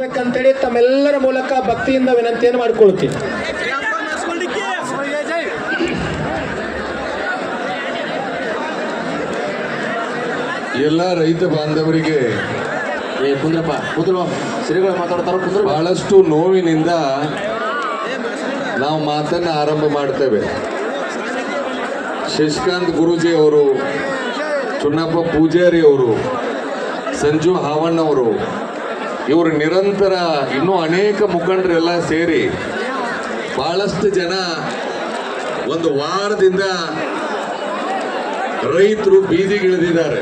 ಬೇಕಂತೇಳಿ ತಮ್ಮೆಲ್ಲರ ಮೂಲಕ ಭಕ್ತಿಯಿಂದ ವಿನಂತಿಯನ್ನು ಮಾಡಿಕೊಳ್ತೀನಿ. ಎಲ್ಲ ರೈತ ಬಾಂಧವರಿಗೆ ಏ ಕುಂದ್ರಪ್ಪ ಕುಂದ್ರು ಶ್ರೀಗಳು ಮಾತಾಡ್ತಾರ ಕುಂದ್ರ. ಬಹಳಷ್ಟು ನೋವಿನಿಂದ ನಾವು ಮಾತನ್ನು ಆರಂಭ ಮಾಡ್ತೇವೆ. ಶಶಿಕಾಂತ್ ಗುರೂಜಿ ಅವರು ಚುಣ್ಣಪ್ಪ ಪೂಜಾರಿ ಅವರು ಸಂಜು ಹಾವಣ್ಣ ಅವರು ಇವರು ನಿರಂತರ ಇನ್ನೂ ಅನೇಕ ಮುಖಂಡರೆಲ್ಲ ಸೇರಿ ಬಹಳಷ್ಟು ಜನ ಒಂದು ವಾರದಿಂದ ರೈತರು ಬೀದಿಗಿಳಿದಿದ್ದಾರೆ.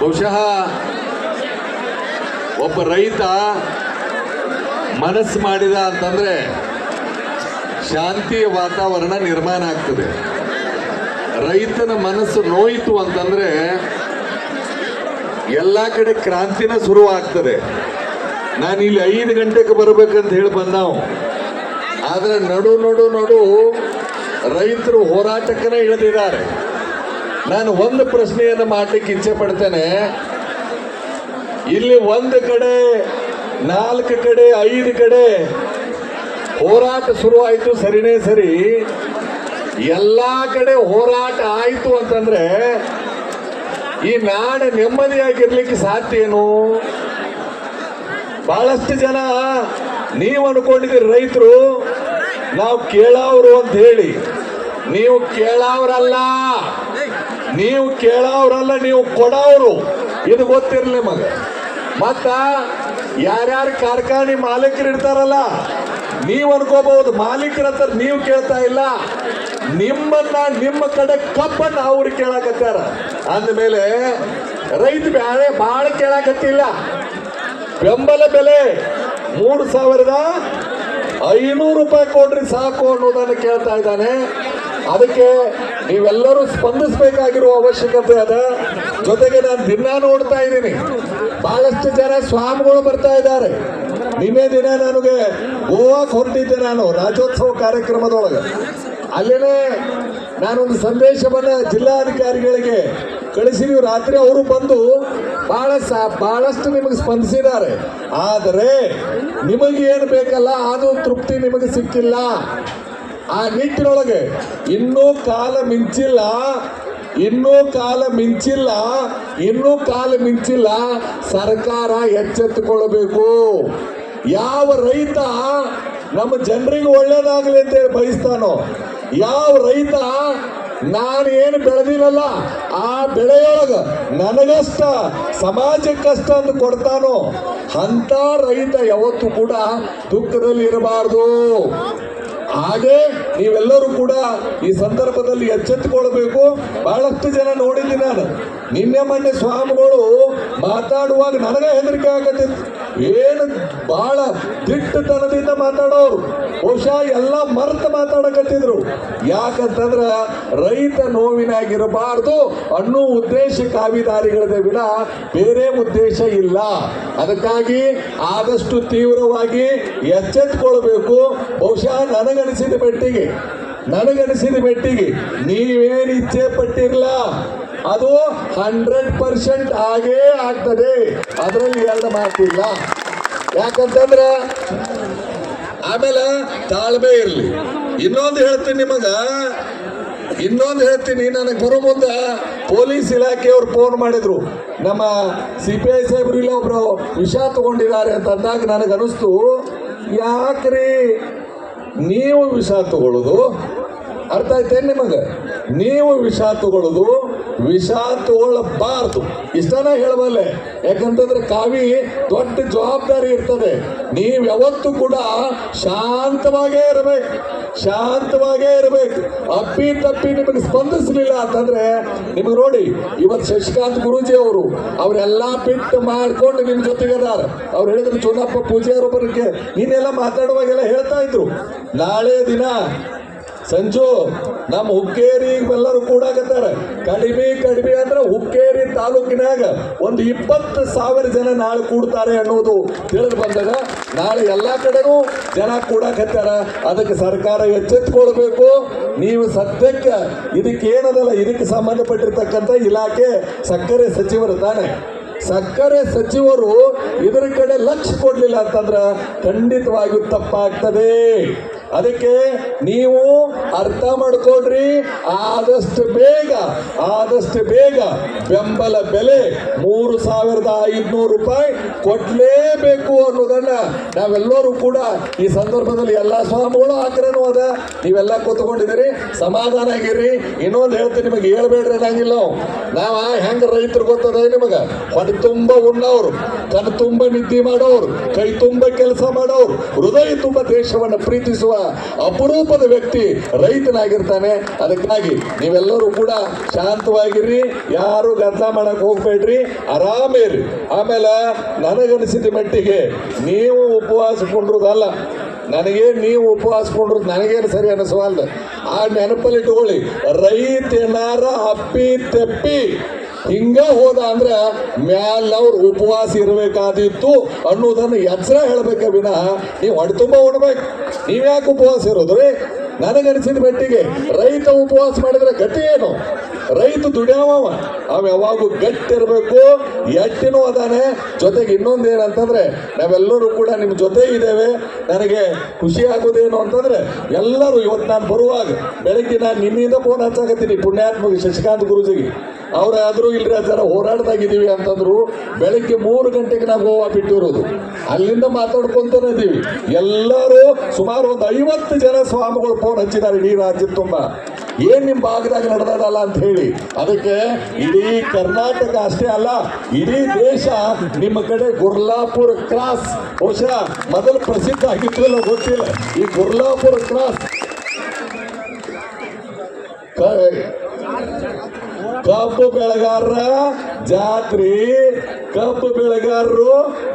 ಬಹುಶಃ ಒಬ್ಬ ರೈತ ಮನಸ್ಸು ಮಾಡಿದ ಅಂತಂದ್ರೆ ಶಾಂತಿಯ ವಾತಾವರಣ ನಿರ್ಮಾಣ ಆಗ್ತದೆ. ರೈತನ ಮನಸ್ಸು ನೋಯಿತು ಅಂತಂದ್ರೆ ಎಲ್ಲ ಕಡೆ ಕ್ರಾಂತಿನ ಶುರು ಆಗ್ತದೆ ನಾನು ಇಲ್ಲಿ ಐದು ಗಂಟೆಗೆ ಬರಬೇಕಂತ ಹೇಳಿ ಬಂದಾವು. ಆದ್ರೆ ನಡು ನಡು ನಡು ರೈತರು ಹೋರಾಟಕ್ಕನೇ ಇಳಿದಿದ್ದಾರೆ. ನಾನು ಒಂದು ಪ್ರಶ್ನೆಯನ್ನು ಮಾಡಲಿಕ್ಕೆ ಇಚ್ಛೆ ಪಡ್ತೇನೆ. ಇಲ್ಲಿ ಒಂದು ಕಡೆ, ನಾಲ್ಕು ಕಡೆ, ಐದು ಕಡೆ ಹೋರಾಟ ಶುರು ಆಯ್ತು ಸರಿನೇ ಸರಿ. ಎಲ್ಲ ಕಡೆ ಹೋರಾಟ ಆಯಿತು ಅಂತಂದ್ರೆ ಈ ನಾಡ ನೆಮ್ಮದಿಯಾಗಿರ್ಲಿಕ್ಕೆ ಸಾಧ್ಯ ಏನು? ಬಹಳಷ್ಟು ಜನ ನೀವು ಅನ್ಕೊಂಡಿದ್ದೀರಿ ರೈತರು, ನಾವು ಕೇಳೋರು ಅಂತ ಹೇಳಿ. ನೀವು ಕೇಳವ್ರಲ್ಲ. ನೀವು ಕೇಳೋರಲ್ಲ ನೀವು ಕೊಡೋರು ಇದು ಗೊತ್ತಿರಲಿ ನಿಮಗೆ. ಮತ್ತ ಯಾರ್ಯಾರು ಕಾರ್ಖಾನೆ ಮಾಲೀಕರು ಇರ್ತಾರಲ್ಲ, ನೀವು ಅನ್ಕೋಬಹುದು. ಮಾಲೀಕರ ಹತ್ರ ನೀವು ಕೇಳ್ತಾ ಇಲ್ಲ. ನಿಮ್ಮನ್ನ ನಿಮ್ಮ ಕಡೆ ಕಬ್ಬನ್ನ ಅವ್ರು ಕೇಳಕತ್ತಾರ. ಅಂದಮೇಲೆ ರೈತ ಬ್ಯಾಳೆ ಭಾಳ ಕೇಳಕತ್ತಿಲ್ಲ. ಬೆಂಬಲ ಬೆಲೆ ಮೂರು ಸಾವಿರದ ಐನೂರು ರೂಪಾಯಿ ಕೊಡ್ರಿ ಸಾಕು ಅನ್ನೋದನ್ನು ಕೇಳ್ತಾ ಇದ್ದಾನೆ. ಅದಕ್ಕೆ ನೀವೆಲ್ಲರೂ ಸ್ಪಂದಿಸಬೇಕಾಗಿರುವ ಅವಶ್ಯಕತೆ ಅದ. ಜೊತೆಗೆ ನಾನು ದಿನ ನೋಡ್ತಾ ಇದ್ದೀನಿ. ಬಹಳಷ್ಟು ಜನ ಸ್ವಾಮಿಗಳು ಬರ್ತಾ ಇದ್ದಾರೆ. ನಿನ್ನೆ ದಿನ ನನಗೆ ಗೋವಾಕ್ ಹೊರಟಿದ್ದೆ ನಾನು ರಾಜ್ಯೋತ್ಸವ ಕಾರ್ಯಕ್ರಮದೊಳಗೆ. ಅಲ್ಲೇನೆ, ನಾನೊಂದು ಸಂದೇಶವನ್ನು ಜಿಲ್ಲಾಧಿಕಾರಿಗಳಿಗೆ ಕಳಿಸಿದೀವಿ ರಾತ್ರಿ ಅವರು ಬಂದು ಬಹಳ ಬಹಳಷ್ಟು ನಿಮಗೆ ಸ್ಪಂದಿಸಿದ್ದಾರೆ. ಆದರೆ, ನಿಮಗೆ ಏನು ಬೇಕಲ್ಲ, ಅದು ತೃಪ್ತಿ ನಿಮಗೆ ಸಿಕ್ಕಿಲ್ಲ. ಆ ನಿಟ್ಟಿನೊಳಗೆ ಇನ್ನೂ ಕಾಲ ಮಿಂಚಿಲ್ಲ, ಇನ್ನೂ ಕಾಲ ಮಿಂಚಿಲ್ಲ, ಇನ್ನೂ ಕಾಲ ಮಿಂಚಿಲ್ಲ, ಸರ್ಕಾರ ಎಚ್ಚೆತ್ತುಕೊಳ್ಳಬೇಕು. ಯಾವ ರೈತ ನಮ್ಮ ಜನರಿಗೆ ಒಳ್ಳೇದಾಗಲಿ ಅಂತೇಳಿ ಬಯಸ್ತಾನೋ. ಯಾವ ರೈತ, ನಾನು ಏನು ಬೆಳೆದಿರಲ್ಲ ಆ ಬೆಳೆಯೊಳಗ ನನಗಷ್ಟ ಸಮಾಜಕ್ಕಷ್ಟ ಅಂತ ಕೊಡ್ತಾನೋ ಅಂತ ರೈತ ಯಾವತ್ತೂ ಕೂಡ ದುಃಖದಲ್ಲಿ ಇರಬಾರ್ದು ಹಾಗೆ ನೀವೆಲ್ಲರೂ ಕೂಡ ಈ ಸಂದರ್ಭದಲ್ಲಿ ಎಚ್ಚೆತ್ತುಕೊಳ್ಬೇಕು. ಬಹಳಷ್ಟು ಜನ ನೋಡಿದ್ದೀನಿ ನಾನು. ನಿನ್ನೆ ಮೊನ್ನೆ ಸ್ವಾಮಿಗಳು ಮಾತಾಡುವಾಗ ನನಗೆ ಹೆದರಿಕೆ ಆಗತ್ತೆ ಏನು ಬಹಳ ದಿಟ್ಟತನದಿಂದ ಮಾತಾಡೋರು. ಬಹುಶಃ ಎಲ್ಲ ಮರ್ತ ಮಾತಾಡಕತ್ತಿದ್ರು. ಯಾಕಂತಂದ್ರ ರೈತ ನೋವಿನಾಗಿರಬಾರ್ದು. ಅನ್ನೋ ಉದ್ದೇಶ ಕಾವಿದಾರಿಗಳದೆ ವಿಡ ಬೇರೆ ಉದ್ದೇಶ ಇಲ್ಲ. ಅದಕ್ಕಾಗಿ ಆದಷ್ಟು ತೀವ್ರವಾಗಿ ಎಚ್ಚೆತ್ಕೊಳ್ಬೇಕು ಬಹುಶಃ ನನಗನಿಸಿದ ಮಟ್ಟಿಗೆ ನನಗನಿಸಿದ ಮಟ್ಟಿಗೆ ನೀವೇನು ಇಚ್ಛೆ ಪಟ್ಟಿರಲ್ಲ ಅದು ಹಂಡ್ರೆಡ್ ಪರ್ಸೆಂಟ್ ಆಗೇ ಆಗ್ತದೆ. ಅದರಲ್ಲಿ ಎರಡು ಮಾತಿಲ್ಲ ಯಾಕಂತಂದ್ರೆ, ಆಮೇಲೆ ತಾಳ್ಮೆ ಇರಲಿ. ಇನ್ನೊಂದು ಹೇಳ್ತೀನಿ ನಿಮಗ. ಇನ್ನೊಂದು ಹೇಳ್ತೀನಿ ನನಗೆ ಬರೋ ಮುಂದೆ ಪೊಲೀಸ್ ಇಲಾಖೆಯವ್ರು ಫೋನ್ ಮಾಡಿದ್ರು. ನಮ್ಮ ಸಿ ಪಿ ಐ ಸಾಹೇಬ್ರು ಇಲ್ಲ ಒಬ್ರು ವಿಷ ತಗೊಂಡಿದ್ದಾರೆ ಅಂತ ಅಂದಾಗ ನನಗೆ ಅನಿಸ್ತು ಯಾಕ್ರಿ? ನೀವು ವಿಷ ತಗೊಳ್ಳೋದು, ಅರ್ಥ ಆಯ್ತೇನು ನಿಮಗೆ? ನೀವು ವಿಷ ತಗೊಳ್ಳೋದು, ವಿಷ ತಗೊಳ್ಳಬಾರ್ದು. ಇಷ್ಟನ ಹೇಳಬಲ್ಲೆ. ಯಾಕಂತಂದ್ರೆ ಕಾವಿ ದೊಡ್ಡ ಜವಾಬ್ದಾರಿ ಇರ್ತದೆ. ನೀವು ಯಾವತ್ತೂ ಕೂಡ ಶಾಂತವಾಗೇ ಇರಬೇಕು. ಶಾಂತವಾಗೇ ಇರಬೇಕು. ಅಪ್ಪಿ ತಪ್ಪಿ ನಿಮಗೆ ಸ್ಪಂದಿಸಲಿಲ್ಲ ಅಂತಂದ್ರೆ, ನಿಮಗೆ ನೋಡಿ, ಇವತ್ತು ಶಶಿಕಾಂತ್ ಗುರೂಜಿ ಅವರು, ಅವರೆಲ್ಲ ಬಿಟ್ಟು ಮಾಡ್ಕೊಂಡು ನಿಮ್ಮ ಜೊತೆಗೆ ಅದಾರ. ಅವ್ರು ಹೇಳಿದ್ರು ಚುನಪ್ಪ ಪೂಜೆ ಅವರೊಬ್ಬರಿಗೆ ನೀನೆಲ್ಲ ಮಾತಾಡುವಾಗೆಲ್ಲ ಹೇಳ್ತಾ ಇದ್ರು. ನಾಳೆ ದಿನ ಸಂಜು, ನಮ್ಮ ಹುಕ್ಕೇರಿ ಎಲ್ಲರೂ ಕೂಡಾಕತ್ತಾರ. ಕಡಿಮೆ ಕಡಿಮೆ ಅಂದ್ರೆ ಹುಕ್ಕೇರಿ ತಾಲೂಕಿನಾಗ ಒಂದು ಇಪ್ಪತ್ತು ಸಾವಿರ ಜನ ನಾಳೆ ಕೂಡ್ತಾರೆ ಅನ್ನೋದು ತಿಳಿದು ಬಂದಾಗ ನಾಳೆ ಎಲ್ಲಾ ಕಡೆನೂ ಜನ ಕೂಡಾಕತ್ತಾರ. ಅದಕ್ಕೆ ಸರ್ಕಾರ ಎಚ್ಚೆತ್ಕೊಳ್ಬೇಕು. ನೀವು ಸದ್ಯಕ್ಕೆ ಇದಕ್ಕೆ ಏನದಲ್ಲ, ಇದಕ್ಕೆ ಸಂಬಂಧಪಟ್ಟಿರ್ತಕ್ಕಂಥ ಇಲಾಖೆ ಸಕ್ಕರೆ ಸಚಿವರು ತಾನೆ. ಸಕ್ಕರೆ ಸಚಿವರು ಇದರ ಕಡೆ ಲಕ್ಷ ಕೊಡಲಿಲ್ಲ ಅಂತಂದ್ರ ಖಂಡಿತವಾಗಿಯೂ ತಪ್ಪಾಗ್ತದೆ. ಅದಕ್ಕೆ ನೀವು ಅರ್ಥ ಮಾಡ್ಕೊಳ್ರಿ. ಆದಷ್ಟು ಬೇಗ ಆದಷ್ಟು ಬೇಗ ಬೆಂಬಲ ಬೆಲೆ ಮೂರು ಸಾವಿರದ ಐದುನೂರು ರೂಪಾಯಿ ಕೊಡ್ಲೇಬೇಕು ಅನ್ನೋದನ್ನ ನಾವೆಲ್ಲರೂ ಕೂಡ ಈ ಸಂದರ್ಭದಲ್ಲಿ ಎಲ್ಲ ಸ್ವಾಮಿಗಳು ಆಗ್ರಹನೂ ಅದ. ನೀವೆಲ್ಲ ಕೂತ್ಕೊಂಡಿದ್ದೀರಿ, ಸಮಾಧಾನ ಆಗಿರಿ. ಇನ್ನೊಂದು ಹೇಳ್ತೀನಿ, ನಿಮಗೆ ಹೇಳ್ಬೇಡ್ರಿ ಅನ್ನಂಗಿಲ್ಲ ನಾವು. ನಾವ ಹೆಂಗ ರೈತರು ಗೊತ್ತದ ನಿಮಗ? ಹೊಟ್ಟೆ ತುಂಬ ಉಣ್ಣವ್ರು ಕಣ್ ತುಂಬ ನಿದ್ದೆ ಮಾಡೋರು, ಕೈ ತುಂಬ ಕೆಲಸ ಮಾಡೋರು, ಹೃದಯ ತುಂಬ ದೇಶವನ್ನು ಪ್ರೀತಿಸುವ ಅಪರೂಪದ ವ್ಯಕ್ತಿ ರೈತನಾಗಿರ್ತಾನೆ. ಅದಕ್ಕಾಗಿ ನೀವೆಲ್ಲರೂ ಕೂಡ ಶಾಂತವಾಗಿರ್ರಿ. ಯಾರು ಗದ್ದಲ ಮಾಡಕ್ ಹೋಗ್ಬೇಡ್ರಿ. ಆರಾಮೇರಿ ಆಮೇಲೆ ನನಗನಿಸಿದ ಮಟ್ಟಿಗೆ ನೀವು ಉಪವಾಸ ಕೊಂಡ್ರದಲ್ಲ, ನನಗೆ ನೀವು ಉಪವಾಸ ಕೊಂಡ್ರದ್ದು ನನಗೇನು ಸರಿ ಅನಿಸುವಲ್ಲ ಆ ನೆನಪಲ್ಲಿ ಇಟ್ಕೊಳ್ಳಿ. ರೈತ ಏನಾರ ಅಪ್ಪಿ ತೆಪ್ಪಿ ಹಿಂಗ ಹೋದ ಅಂದ್ರ ಮ್ಯಾಲವ್ರು ಉಪವಾಸ ಇರಬೇಕಾದಿತ್ತು ಅನ್ನೋದನ್ನ ಎಚ್ಚರ ಹೇಳ್ಬೇಕ ವಿನ ನೀವು ಹೊಟ್ಟೆ ತುಂಬ ಉಣ್ಬೇಕು ನೀವ್ಯಾಕೆ ಉಪವಾಸ ಇರೋದ್ರಿ ನನಗನಿಸಿದ ಮಟ್ಟಿಗೆ ರೈತ ಉಪವಾಸ ಮಾಡಿದ್ರೆ ಗತಿ ಏನು? ರೈತ ದುಡಿಯವ ಅವ ಯಾವಾಗೂ ಗಟ್ಟಿ ಇರಬೇಕು ಎಟ್ಟಿನೂ ಅದಾನೆ. ಜೊತೆಗೆ ಇನ್ನೊಂದು ಏನಂತಂದ್ರೆ ನಾವೆಲ್ಲರೂ ಕೂಡ ನಿಮ್ಮ ಜೊತೆ ಇದ್ದೇವೆ. ನನಗೆ ಖುಷಿ ಆಗೋದೇನು ಅಂತಂದ್ರೆ, ಎಲ್ಲರೂ ಇವತ್ತು ನಾನು ಬರುವಾಗ ಬೆಳಗ್ಗೆ ನಾನು ನಿನ್ನಿಂದ ಫೋನ್ ಹಚ್ಚಾಕತ್ತೀನಿ ಪುಣ್ಯಾತ್ಮಕ ಶಶಿಕಾಂತ್ ಗುರುಜಿಗೆ. ಅವರಾದರೂ ಇಲ್ರಿ ಜರ ಹೋರಾಡ್ದಾಗಿದ್ದೀವಿ ಅಂತಂದ್ರು, ಬೆಳಗ್ಗೆ ಮೂರು ಗಂಟೆಗೆ ನಾವು ಗೋವಾ ಬಿಟ್ಟಿರೋದು ಅಲ್ಲಿಂದ ಮಾತಾಡ್ಕೊಂತಾನೆ ಇದ್ದೀವಿ. ಎಲ್ಲರೂ ಸುಮಾರು ಒಂದು ಐವತ್ತು ಜನ ಸ್ವಾಮಿಗಳು ಫೋನ್ ಹಚ್ಚಿದ್ದಾರೆ ಇಡೀ ರಾಜ್ಯದ ತುಂಬ. ಏನ್ ನಿಮ್ಮ ಭಾಗದಾಗ ನಡೆದದಲ್ಲ ಅಂತ ಹೇಳಿ. ಅದಕ್ಕೆ ಇಡೀ ಕರ್ನಾಟಕ ಅಷ್ಟೇ ಅಲ್ಲ, ಇಡೀ ದೇಶ ನಿಮ್ಮ ಕಡೆ ಗುರ್ಲಾಪುರ ಕ್ರಾಸ್. ಬಹುಶಃ ಮೊದಲು ಪ್ರಸಿದ್ಧ ಆಗಿತ್ತು ಅಲ್ಲ ಗೊತ್ತಿಲ್ಲ. ಈ ಗುರ್ಲಾಪುರ ಕ್ರಾಸ್. ಕಬ್ಬು ಬೆಳೆಗಾರರ ಜಾತ್ರಿ ಕಬ್ಬು ಬೆಳೆಗಾರರು,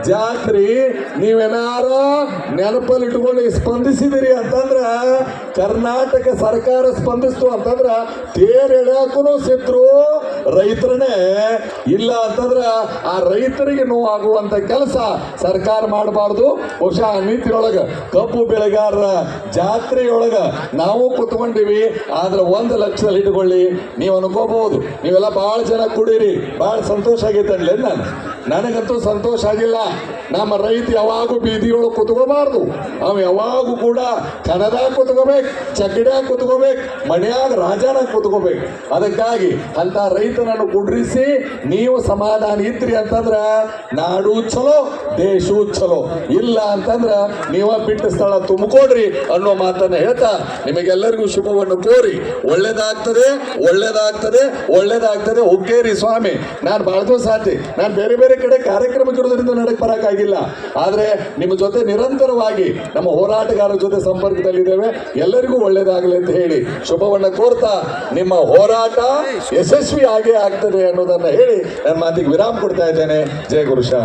ಜಾತ್ರಿ, ನೀವೇನಾರ ನೆನಪಲ್ಲಿ ಇಟ್ಕೊಂಡು ಸ್ಪಂದಿಸಿದಿರಿ ಅಂತಂದ್ರ, ಕರ್ನಾಟಕ ಸರ್ಕಾರ ಸ್ಪಂದಿಸ್ತು ಅಂತಂದ್ರ ತೇರ್ ಸಿದ್ರು ರೈತರನ್ನೇ ಇಲ್ಲ ಅಂತಂದ್ರ ಆ ರೈತರಿಗೆ ನೋವಾಗುವಂತ ಕೆಲಸ ಸರ್ಕಾರ ಮಾಡಬಾರ್ದು. ಬಹುಶಃ ಆ ನೀತಿಯೊಳಗ ಕಬ್ಬು ಬೆಳೆಗಾರರ ಜಾತ್ರೆಯೊಳಗ ನಾವು ಕುತ್ಕೊಂಡಿವಿ. ಆದ್ರೆ ಒಂದು ಲಕ್ಷದಲ್ಲಿ ಇಟ್ಕೊಳ್ಳಿ, ನೀವು ಅನ್ಕೋಬಹುದು. ನೀವೆಲ್ಲ ಬಹಳ ಜನ ಕುಡೀರಿ ಬಹಳ ಸಂತೋಷ ಆಗೈತೆ ಅನ್ಲಿ ನಾನು. ನನಗಂತೂ ಸಂತೋಷ ಆಗಿಲ್ಲ. ನಮ್ಮ ರೈತ ಯಾವಾಗೂ ಬೀದಿಯೊಳಗೆ ಕುತ್ಕೋಬಾರ್ದು. ಅವ್ ಯಾವಾಗೂ ಕೂಡ ಕನದಾಗ ಕುತ್ಕೋಬೇಕು ಚಗಡ್ಯಾಗ ಕುತ್ಕೋಬೇಕು, ಮನೆಯಾಗ ರಾಜಾನ ಕುತ್ಕೋಬೇಕು. ಅದಕ್ಕಾಗಿ ಅಂತ ರೈತನನ್ನು ಕುಡ್ರಿಸಿ ನೀವು ಸಮಾಧಾನ ಇದ್ರಿ ಅಂತಂದ್ರ ನಾಡು ಚಲೋ ದೇಶವು ಚಲೋ ಇಲ್ಲ ಅಂತಂದ್ರ ನೀವ ಬಿಟ್ಟ ಸ್ಥಳ ತುಂಬಿಕೊಡ್ರಿ ಅನ್ನೋ ಮಾತನ್ನ ಹೇಳ್ತಾ ನಿಮಗೆಲ್ಲರಿಗೂ ಶುಭವನ್ನು ಕೋರಿ. ಒಳ್ಳೇದಾಗ್ತದೆ ಒಳ್ಳೇದಾಗ್ತದೆ ಒಳ್ಳೇದಾಗ್ತದೆ. ಒಕ್ಕೇರಿ ಸ್ವಾಮಿ. ನಾನು ಬಹಳ ದಿವಸ ನಾನು ಬೇರೆ ಬೇರೆ ಕಡೆ ಕಾರ್ಯಕ್ರಮಕ್ಕಿರೋದ್ರಿಂದ ನಡಕ್ ಬರಕ್ಕಾಗಿಲ್ಲ. ಆದ್ರೆ ನಿಮ್ಮ ಜೊತೆ ನಿರಂತರವಾಗಿ ನಮ್ಮ ಹೋರಾಟಗಾರರ ಜೊತೆ ಸಂಪರ್ಕದಲ್ಲಿದ್ದೇವೆ. ಎಲ್ಲರಿಗೂ ಒಳ್ಳೇದಾಗಲಿ ಅಂತ ಹೇಳಿ ಶುಭವನ್ನು ಕೋರ್ತಾ ನಿಮ್ಮ ಹೋರಾಟ ಯಶಸ್ವಿ ಆಗೇ ಆಗ್ತದೆ ಅನ್ನೋದನ್ನ ಹೇಳಿ ನನ್ನ ಮಾತಿಗೆ ವಿರಾಮ ಕೊಡ್ತಾ ಇದ್ದೇನೆ. ಜಯ ಗುರುಶಾ